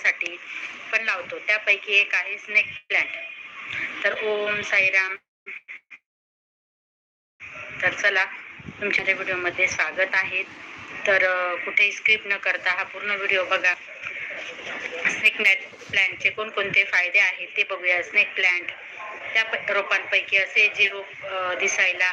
सौंदर्यासाठी पण लावतो. त्यापैकी एक आहे स्नेक प्लांट तर ओम साईराम. तर चला तुमच्या व्हिडिओमध्ये स्वागत आहे. तर कुठेही स्किप न करता हा पूर्ण व्हिडिओ बघा. स्नेक नॅट प्लॅन्टचे कोणकोणते फायदे आहेत ते बघूया. स्नेक प्लांट त्या रोपांपैकी असे जे रोप दिसायला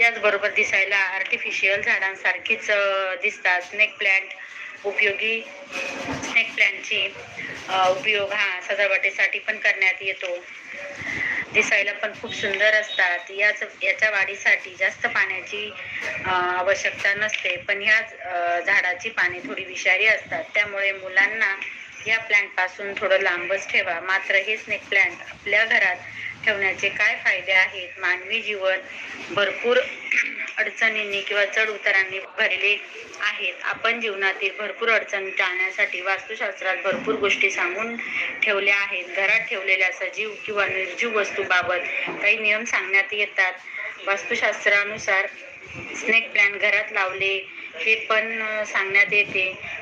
याचबरोबर दिसायला आर्टिफिशियल झाडांसारखीच दिसतात. स्नेक प्लॅन्ट उपयोगी स्नेक प्लॅन्टची उपयोग हा सजावटीसाठी पण करण्यात येतो. दिसायला पण खूप सुंदर असतात. याच याच्या वाढीसाठी जास्त पाण्याची आवश्यकता नसते. पण ह्या झाडाची पाने थोडी विषारी असतात. त्यामुळे मुलांना या प्लॅन्टपासून थोडं लांबच ठेवा. मात्र हे स्नेक प्लॅन्ट आपल्या घरात ठेवण्याचे काय फायदे आहेत? मानवी जीवन भरपूर अडचणींनी किंवा चढ उतारांनी भरले आहेत. आपण जीवनातील भरपूर अडचणी टाळण्यासाठी वास्तुशास्त्रात भरपूर गोष्टी सांगून ठेवल्या आहेत. घरात ठेवलेल्या सजीव किंवा निर्जीव वस्तूबाबत काही नियम सांगण्यात येतात. वास्तुशास्त्रानुसार स्नेक प्लॅन घरात लावले हे पण सांगण्यात येते.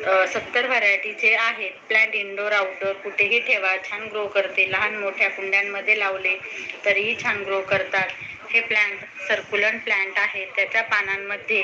सत्तर व्हरायटीचे आहेत. प्लॅन्ट इंडोर आउटडोर कुठेही ठेवा. छान ग्रो करते. लहान मोठ्या कुंड्यांमध्ये लावले तरीही छान ग्रो करतात. हे प्लॅन्ट सर्क्युलंट प्लॅन्ट आहे त्याच्या पानांमध्ये